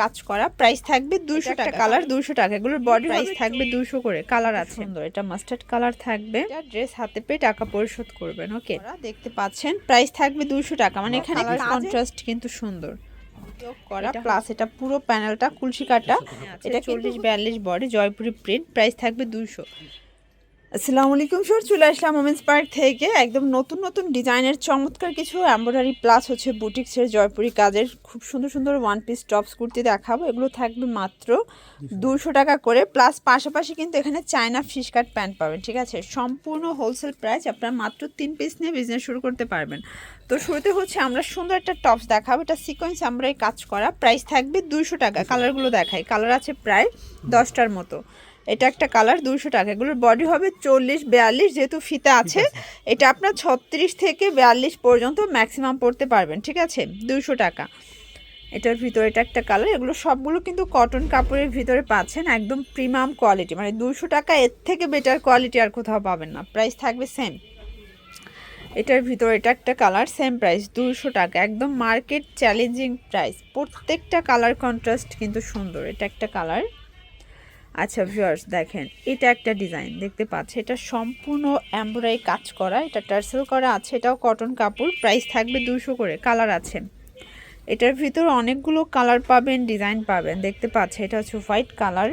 কাজ করা। প্রাইস থাকবে দুশো টাকা। কালার দুশো টাকা। এগুলোর বডি প্রাইস থাকবে দুশো করে। কালার আছে। সুন্দর। এটা মাস্টার্ড কালার থাকবে। ড্রেস হাতে পেয়ে টাকা পরিশোধ করবেন। ওকে দেখতে পাচ্ছেন প্রাইস থাকবে দুশো টাকা। মানে এখানে কন্ট্রাস্ট কিন্তু সুন্দর। করা। প্লাস এটা পুরো প্যানেলটা কুলসি কাটা। এটা চল্লিশ বিয়াল্লিশ বডি জয়পুরি প্রিন্ট প্রাইস থাকবে দুশো আসসালামু আলাইকুম স্যার চলে আসলাম ওমেন্স পার্ক থেকে। একদম নতুন নতুন ডিজাইনের চমৎকার কিছু এমব্রয়ডারি প্লাস হচ্ছে বুটিক্সের জয়পুরি কাজের খুব সুন্দর সুন্দর ওয়ান পিস টপস কুর্তি দেখাবো। এগুলো থাকবে মাত্র দুশো। টাকা করে। প্লাস পাশাপাশি কিন্তু এখানে চায়না ফিশ কাট প্যান্ট পাবেন ঠিক আছে? সম্পূর্ণ হোলসেল প্রাইস আপনারা মাত্র তিন পিস নিয়ে বিজনেস শুরু করতে পারবেন। তো শুরুতে হচ্ছে আমরা সুন্দর একটা টপস দেখাবো। এটা সিকোয়েন্স আমরা কাজ করা। প্রাইস থাকবে দুশো। টাকা কালারগুলো দেখাই। কালার আছে প্রায় দশটার মতো। এটা একটা কালার দুশো টাকা। এগুলোর বডি হবে চল্লিশ বিয়াল্লিশ যেহেতু ফিতা আছে। এটা আপনার ছত্রিশ থেকে বিয়াল্লিশ পর্যন্ত ম্যাক্সিমাম পড়তে পারবেন ঠিক আছে? দুশো টাকা। এটার ভিতরে এটা একটা কালার। এগুলো সবগুলো কিন্তু কটন কাপড়ের ভিতরে পাচ্ছেন একদম প্রিমিয়াম কোয়ালিটি মানে দুশো টাকা এর থেকে বেটার কোয়ালিটি আর কোথাও পাবেন না। প্রাইস থাকবে সেম এটার ভিতরে এটা একটা কালার সেম প্রাইস দুশো টাকা। একদম মার্কেট চ্যালেঞ্জিং প্রাইস প্রত্যেকটা কালার কন্ট্রাস্ট কিন্তু সুন্দর। এটা একটা কালার। আচ্ছা ভিউয়ার্স দেখেন, এটা একটা ডিজাইন দেখতে পাচ্ছে এটা সম্পূর্ণ এমব্রয়ডারি কাজ করা, এটা টার্সেল করা আছে, এটাও কটন কাপড় প্রাইস থাকবে দুশো করে কালার আছে। এটার ভিতর অনেকগুলো কালার পাবেন ডিজাইন পাবেন, দেখতে পাচ্ছে এটা হচ্ছে হোয়াইট কালার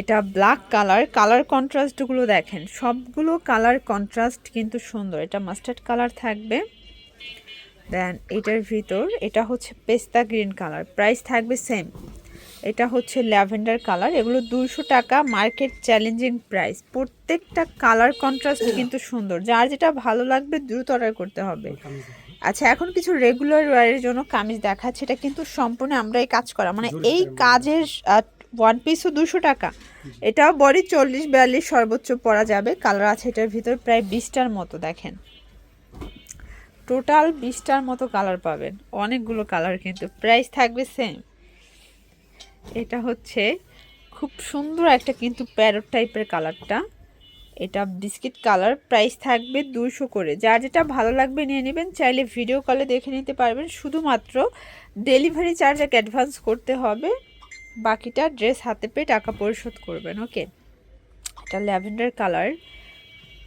এটা ব্ল্যাক কালার কালার কন্ট্রাস্টগুলো দেখেন, সবগুলো কালার কন্ট্রাস্ট কিন্তু সুন্দর, এটা মাস্টার্ড কালার থাকবে। দেন এটার ভিতর, এটা হচ্ছে পেস্তা গ্রিন কালার প্রাইস থাকবে সেম এটা হচ্ছে ল্যাভেন্ডার কালার। এগুলো দুশো টাকা মার্কেট চ্যালেঞ্জিং প্রাইস। প্রত্যেকটা কালার কন্ট্রাস্ট কিন্তু সুন্দর। যার যেটা ভালো লাগবে দ্রুত অর্ডার করতে হবে। আচ্ছা এখন কিছু রেগুলার ওয়ারের জন্য কামিজ দেখাচ্ছে। এটা কিন্তু সম্পূর্ণ আমরা এই কাজ করা। মানে এই কাজের ওয়ান পিসও দুশো টাকা। এটাও বডি চল্লিশ বিয়াল্লিশ সর্বোচ্চ পরা যাবে। কালার আছে এটার ভিতর প্রায় বিশটার মতো দেখেন। টোটাল বিশটার মতো কালার পাবেন। অনেকগুলো কালার কিন্তু। প্রাইস থাকবে সেম এটা হচ্ছে খুব সুন্দর একটা কিন্তু প্যারট টাইপের কালারটা। এটা বিস্কিট কালার, প্রাইস থাকবে দুশো করে। যার যেটা ভালো লাগবে নিয়ে নেবেন, চাইলে ভিডিও কলে দেখে নিতে পারবেন। শুধুমাত্র ডেলিভারি চার্জ এক অ্যাডভান্স করতে হবে। বাকিটা ড্রেস হাতে পেয়ে টাকা পরিশোধ করবেন, ওকে? এটা ল্যাভেন্ডার কালার।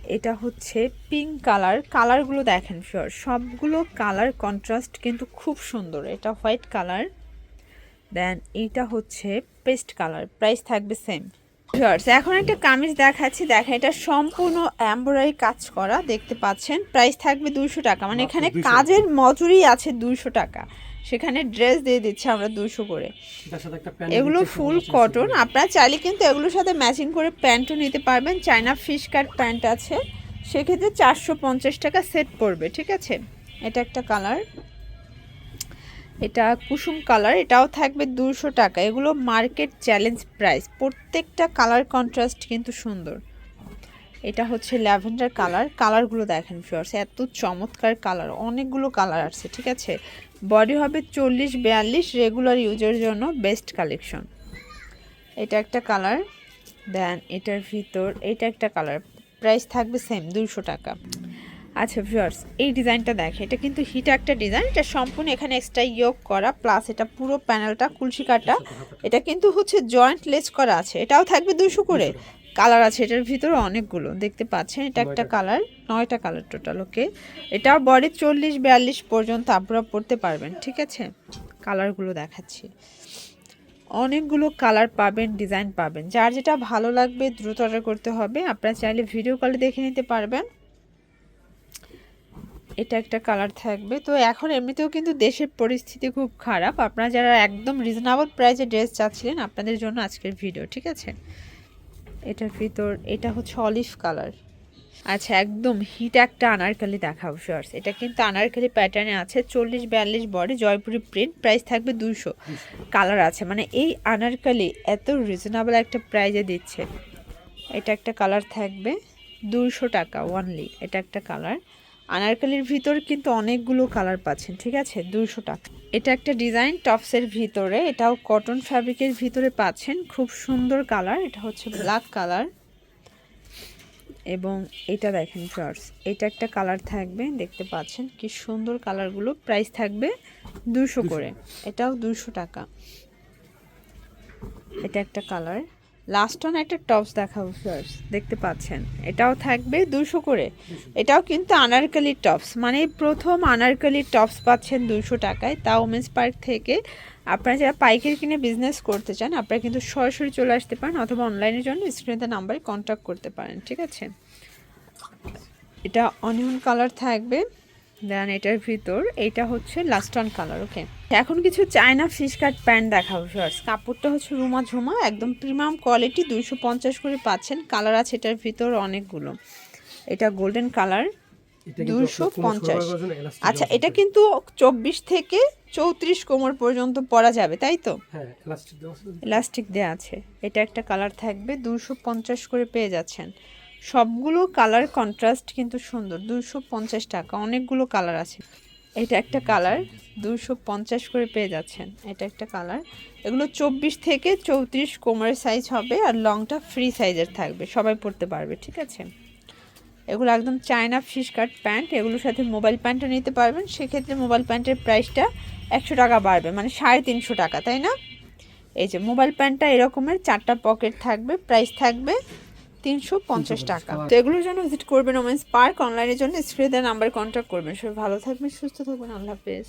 এটা হচ্ছে পিঙ্ক কালার। কালারগুলো দেখেন শিওর সবগুলো কালার কন্ট্রাস্ট কিন্তু খুব সুন্দর। এটা হোয়াইট কালার। দেন এইটা হচ্ছে পেস্ট কালার প্রাইস থাকবে সেম এখন একটা কামিজ দেখাচ্ছি। দেখেন এটা সম্পূর্ণ এমব্রয়ডারি কাজ করা দেখতে পাচ্ছেন। প্রাইস থাকবে দুশো টাকা। মানে এখানে কাজের মজুরি আছে দুশো টাকা। সেখানে ড্রেস দিয়ে দিচ্ছে আমরা দুশো করে। এগুলো ফুল কটন আপনারা চাইলে কিন্তু এগুলোর সাথে ম্যাচিং করে প্যান্টও নিতে পারবেন। চায়না ফিশ কাট প্যান্ট আছে। সেক্ষেত্রে চারশো পঞ্চাশ টাকা সেট পড়বে ঠিক আছে? এটা একটা কালার এটা কুসুম কালার, এটাও থাকবে দুশো টাকা। এগুলো মার্কেট চ্যালেঞ্জ প্রাইস। প্রত্যেকটা কালার কন্ট্রাস্ট কিন্তু সুন্দর। এটা হচ্ছে ল্যাভেন্ডার কালার। কালারগুলো দেখেন ফিওর্স এত চমৎকার কালার। অনেকগুলো কালার আছে, ঠিক আছে? বডি হবে চল্লিশ, বিয়াল্লিশ রেগুলার ইউজের জন্য বেস্ট কালেকশন এটা একটা কালার দেন এটার ভিতর, এটা একটা কালার। প্রাইস থাকবে সেম দুশো টাকা। আচ্ছা ভিউয়ার্স এই ডিজাইনটা দেখে এটা কিন্তু হিট একটা ডিজাইন। এটা সম্পূর্ণ এখানে এক্সট্রা ইয়োগ করা প্লাস এটা পুরো প্যানেলটা কুলসি কাটা এটা কিন্তু হচ্ছে জয়েন্ট লেস করা আছে। এটাও থাকবে দুশো করে। কালার আছে এটার ভিতরে অনেকগুলো দেখতে পাচ্ছেন? এটা একটা কালার নয়টা কালার টোটাল ওকে এটাও বডি চল্লিশ বিয়াল্লিশ পর্যন্ত আপনারা পড়তে পারবেন ঠিক আছে? কালারগুলো দেখাচ্ছি। অনেকগুলো কালার পাবেন ডিজাইন পাবেন। যার যেটা ভালো লাগবে দ্রুত অর্ডার করতে হবে। আপনারা চাইলে ভিডিও কলে দেখে নিতে পারবেন। এটা একটা কালার থাকবে। তো এখন এমনিতেও কিন্তু দেশের পরিস্থিতি খুব খারাপ। আপনারা যারা একদম রিজনেবল প্রাইসে ড্রেস চাচ্ছিলেন আপনাদের জন্য আজকের ভিডিও ঠিক আছে? এটার ভিতর এটা হচ্ছে অলিভ কালার আচ্ছা একদম হিট একটা আনারকালি দেখাবো শর্টস এটা কিন্তু আনারকালি প্যাটার্নে আছে চল্লিশ বিয়াল্লিশ বডি জয়পুরি প্রিন্ট প্রাইস থাকবে দুশো কালার আছে মানে এই আনারকালি এত রিজনেবল একটা প্রাইজে দিচ্ছে। এটা একটা কালার থাকবে দুশো টাকা ওয়ানলি এটা একটা কালার আনারকালির ভিতর কিন্তু অনেকগুলো কালার পাচ্ছেন ঠিক আছে? দুশো টাকা এটা একটা ডিজাইন টপসের ভিতরে। এটাও কটন ফ্যাব্রিকের ভিতরে পাচ্ছেন। খুব সুন্দর কালার। এটা হচ্ছে ব্ল্যাক কালার। এবং এটা দেখেন জর্জ এটা একটা কালার থাকবে দেখতে পাচ্ছেন কি সুন্দর কালারগুলো। প্রাইস থাকবে দুশো করে। এটাও দুশো টাকা। এটা একটা কালার। লাস্ট অন একটা টপস দেখাবো ফার্স্ট দেখতে পাচ্ছেন। এটাও থাকবে দুশো করে। এটাও কিন্তু আনারকলি টপস মানে প্রথম আনারকলি টপস পাচ্ছেন দুশো টাকায়। তা ওমেন্স পার্ক থেকে আপনারা যারা পাইকারি কিনে বিজনেস করতে চান আপনারা কিন্তু সরাসরি চলে আসতে পারেন অথবা অনলাইনের জন্য স্ক্রিনে নাম্বারে কন্ট্যাক্ট করতে পারেন ঠিক আছে? এটা অনিয়ন কালার থাকবে। দেন এটার ভিতর এইটা হচ্ছে লাস্ট অন কালার ওকে এখন কিছু চায়না ফিশ কাট প্যান্ট দেখাবো ফার্স্ট কাপড়টা হচ্ছে রুমা ঝুমা একদম প্রিমিয়াম কোয়ালিটি দুইশো পঞ্চাশ করে পাচ্ছেন। কালার আছে এটার ভিতর অনেকগুলো। এটা গোল্ডেন কালার এটা দুশো পঞ্চাশ। আচ্ছা এটা কিন্তু চব্বিশ থেকে চৌত্রিশ কোমর পর্যন্ত পরা যাবে তাই তো? হ্যাঁ ইলাস্টিক দেওয়া আছে। এটা একটা কালার থাকবে দুশো পঞ্চাশ করে পেয়ে যাচ্ছেন। সবগুলো কালার কন্ট্রাস্ট কিন্তু সুন্দর। দুশো পঞ্চাশ টাকা, অনেকগুলো কালার আছে। এটা একটা কালার দুশো পঞ্চাশ করে পেয়ে যাচ্ছেন। এটা একটা কালার। এগুলো চব্বিশ থেকে চৌত্রিশ কোমরের সাইজ হবে আর লংটা ফ্রি সাইজের থাকবে। সবাই পরতে পারবে, ঠিক আছে? এগুলো একদম চায়না ফিশ কাট প্যান্ট এগুলোর সাথে মোবাইল প্যান্টও নিতে পারবেন। সেক্ষেত্রে মোবাইল প্যান্টের প্রাইসটা একশো টাকা বাড়বে মানে সাড়ে তিনশো টাকা, তাই না? এই যে মোবাইল প্যান্টটা এরকমের চারটা পকেট থাকবে প্রাইস থাকবে তিনশো পঞ্চাশ টাকা। তো এগুলোর জন্য ভিজিট করবেন ওমেন্স পার্ক অনলাইনের জন্য স্ক্রিনে নাম্বার কন্ট্যাক্ট করবেন। সবাই ভালো থাকবেন সুস্থ থাকবেন আল্লাহ হাফেজ।